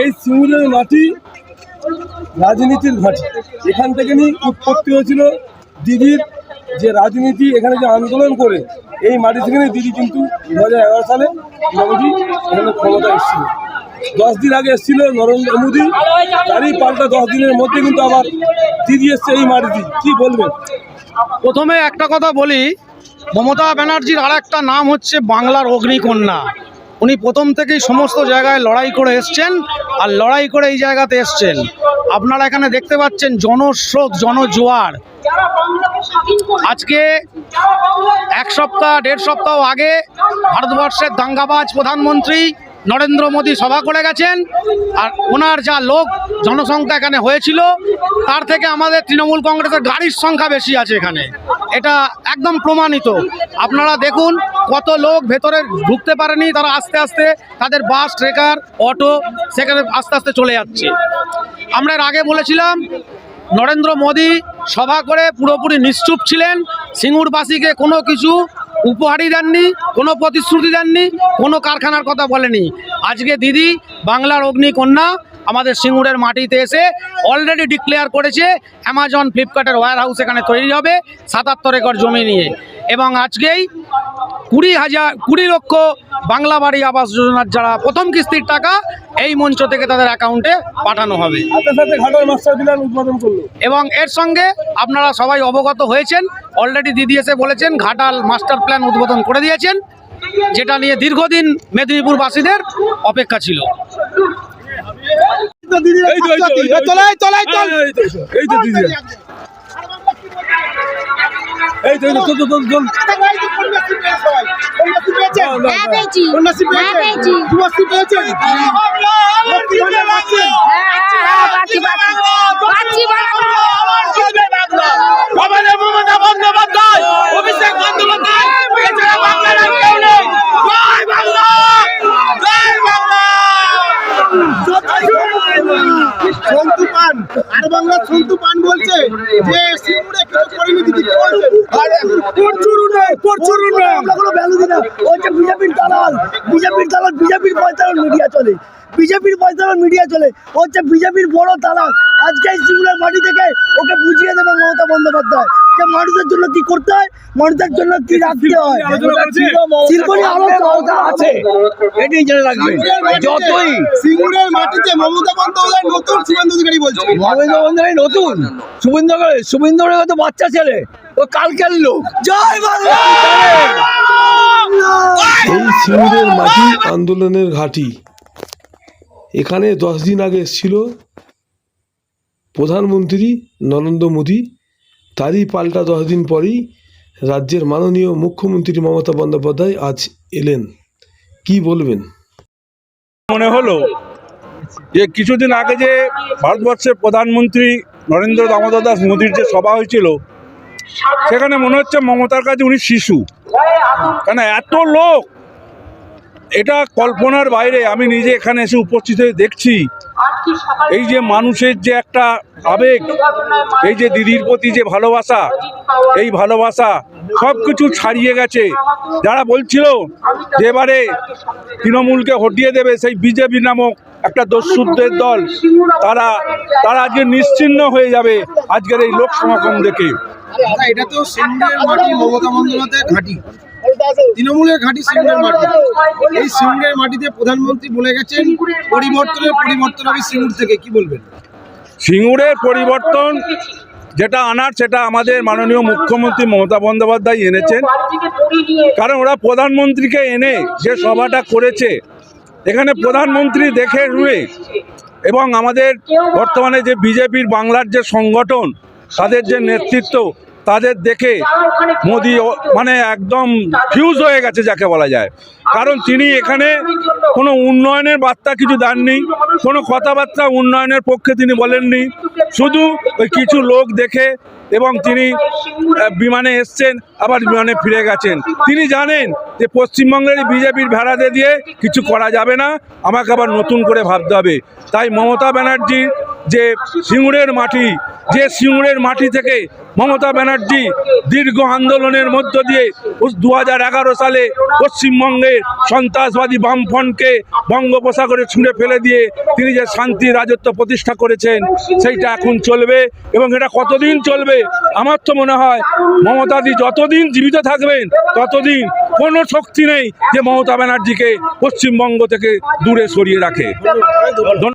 এই সিঙ্গুরের মাটি রাজনীতির ঘাঁটি। এখান থেকে নিয়ে উৎপত্তি হয়েছিল দিদির যে রাজনীতি, এখানে যে আন্দোলন করে, এই মাটি থেকে দিদি কিন্তু দু হাজার এগারো সালে মোদী এখানে ক্ষমতা এসেছিল। দশ দিন আগে এসেছিল নরেন্দ্র মোদী। তারই পাল্টা দশ দিনের মধ্যে কিন্তু আবার দিদি এসছে এই মাটিতে। কি বলবেন? প্রথমে একটা কথা বলি, মমতা ব্যানার্জির আর একটা নাম হচ্ছে বাংলার অগ্নিকন্যা। উনি প্রথম থেকেই সমস্ত জায়গায় লড়াই করে এসছেন, আর লড়াই করে এই জায়গাতে এসছেন। আপনারা এখানে দেখতে পাচ্ছেন জনস্রোত, জনজোয়ার। আজকে এক সপ্তাহ, দেড় সপ্তাহ আগে ভারতবর্ষের দাঙ্গাবাজ প্রধানমন্ত্রী নরেন্দ্র মোদী সভা করে গেছেন, আর ওনার যা লোক জনসংখ্যা এখানে হয়েছিল, তার থেকে আমাদের তৃণমূল কংগ্রেসের গাড়ির সংখ্যা বেশি আছে এখানে। এটা একদম প্রমাণিত। আপনারা দেখুন কত লোক ভেতরে ঢুকতে পারেনি, তারা আস্তে আস্তে তাদের বাস, ট্রেকার, অটো সেখানে আস্তে আস্তে চলে যাচ্ছে। আমরা এর আগে বলেছিলাম, নরেন্দ্র মোদী সভা করে পুরোপুরি নিশ্চুপ ছিলেন, সিঙ্গুরবাসীকে কোনো কিছু উপহারই দেননি, কোনো প্রতিশ্রুতি দেননি, কোনো কারখানার কথা বলেনি। আজকে দিদি, বাংলার অগ্নিকন্যা আমাদের সিঙ্গুরের মাটিতে এসে অলরেডি ডিক্লেয়ার করেছে অ্যামাজন ফ্লিপকার্টের ওয়্যার হাউস এখানে তৈরি হবে, সাতাত্তর একর জমি নিয়ে। এবং আজকেই কুড়ি হাজার কুড়ি লক্ষ বাংলা বাড়ি আবাস যোজনার যারা প্রথম কিস্তির টাকা এই মঞ্চ থেকে তাদের অ্যাকাউন্টে পাঠানো হবে সাথে সাথে ঘাটার মাস্টার প্ল্যান উদ্বোধন করল এবং এর সঙ্গে আপনারা সবাই অবগত হয়েছেন অলরেডি দিদি এসে বলেছেন ঘাটাল মাস্টার প্ল্যান উদ্বোধন করে দিয়েছেন যেটা নিয়ে দীর্ঘদিন মেদিনীপুরবাসীদের অপেক্ষা ছিল এই তো, চল, চল। না, না, হ্যাঁ না। পেয়েছি হ্যাঁ পেয়েছি হ্যাঁ পাচ্ছি পাচ্ছি পাচ্ছি আমাদের মমতা বন্দ্যোপাধ্যায় অভিষেক বন্দ্যোপাধ্যায় এছাড়া বাংলার আর কেউ নেই জয় বাংলা জয় বাংলা সন্তু পান আর বাংলা সন্তু পান বলছে যে সিঙ্গুরে কিছু করেনি দিদি কি বলছেন প্রচুর উন্নয়ন প্রচুর উন্নয়ন। আমরা কোনো ভ্যালু দিই না। ও হচ্ছে বিজেপির দালাল বিজেপির দালাল বিজেপির পয়সার মিডিয়া চলে। বিজেপির মিডিয়া চলে। হচ্ছে বিজেপির বড় দালাল আজকে এই মাটি থেকে বন্দ্যোপাধ্যায় যে মানুষের জন্য কি করতে হয় মানুষের জন্য কি রাখতে হয়? শিল্পনী আলোচনা আছে। এটাই জেনে রাখবেন যতই সিঙ্গুরের মাটিতে মমতা বন্দ্যোপাধ্যায় নতুন শুভেন্দু অধিকারী বলছে। মমতা বন্দ্যোপাধ্যায় নতুন? শুভেন্দু শুভেন্দু তো বাচ্চা ছেলে ও কালকের লোক। জয় বাংলা! এই সিঙ্গুরের মাটি আন্দোলনের ঘাঁটি। এখানে দশ দিন আগে এসেছিল প্রধানমন্ত্রী নরেন্দ্র মোদী। তারই পাল্টা দশ দিন পরেই রাজ্যের মাননীয় মুখ্যমন্ত্রী মমতা বন্দ্যোপাধ্যায় আজ এলেন। কি বলবেন? মনে হলো যে কিছুদিন আগে যে ভারতবর্ষের প্রধানমন্ত্রী নরেন্দ্র দামোদর দাস মোদীর যে সভা হয়েছিল, সেখানে মনে হচ্ছে মমতার কাছে উনি শিশু। কেন এত লোক? এটা কল্পনার বাইরে আমি নিজে এখানে এসে উপস্থিত হয়ে দেখছি। এই যে মানুষের যে একটা আবেগ এই যে দিদির প্রতি যে ভালোবাসা এই ভালোবাসা সব কিছু ছাড়িয়ে গেছে। যারা বলছিল যে এবারে তৃণমূলকে হটিয়ে দেবে সেই বিজেপি নামক একটা দস্যুদের দল তারা তারা আজকে নিশ্চিহ্ন হয়ে যাবে আজকের এই লোক সমাগম দেখে এটা তো মমতা ঘাঁটি। তৃণমূলের ঘাঁটি সিঙ্গুরের মাটি। এই সিঙ্গুরের মাটিতে প্রধানমন্ত্রী বলে গেছেন পরিবর্তনের পরিবর্তন হবে সিঙ্গুর থেকে কি বলবেন? সিঙ্গুরের পরিবর্তন যেটা আনার সেটা আমাদের মাননীয় মুখ্যমন্ত্রী মমতা বন্দ্যোপাধ্যায় এনেছেন। কারণ ওরা প্রধানমন্ত্রীকে এনে যে সভাটা করেছে এখানে প্রধানমন্ত্রী দেখে রুয়ে এবং আমাদের বর্তমানে যে বিজেপির বাংলার যে সংগঠন তাদের যে নেতৃত্ব তাদের দেখে মোদি মানে একদম ফিউজ হয়ে গেছে যাকে বলা যায়। কারণ তিনি এখানে কোনো উন্নয়নের বার্তা কিছু দেননি, কোনো কথাবার্তা উন্নয়নের পক্ষে তিনি বলেননি। শুধু ওই কিছু লোক দেখে এবং তিনি বিমানে এসছেন, আবার বিমানে ফিরে গেছেন। তিনি জানেন যে পশ্চিমবঙ্গের বিজেপির ভেড়াতে দিয়ে কিছু করা যাবে না, আমাকে আবার নতুন করে ভাবতে হবে। তাই মমতা ব্যানার্জি যে সিঙ্গুরের মাটি, যে সিঙ্গুরের মাটি থেকে মমতা ব্যানার্জি দীর্ঘ আন্দোলনের মধ্য দিয়ে দু হাজার এগারো সালে পশ্চিমবঙ্গের সন্ত্রাসবাদী বামফ্রন্টকে বঙ্গোপসাগরে ছুঁড়ে ফেলে দিয়ে তিনি যে শান্তি রাজত্ব প্রতিষ্ঠা করেছেন, সেইটা এখন চলবে এবং এটা কতদিন চলবে? আমার তো মনে হয় মমতাদি যতদিন জীবিত থাকবেন, ততদিন কোনো শক্তি নেই যে মমতা ব্যানার্জিকে পশ্চিমবঙ্গ থেকে দূরে সরিয়ে রাখে।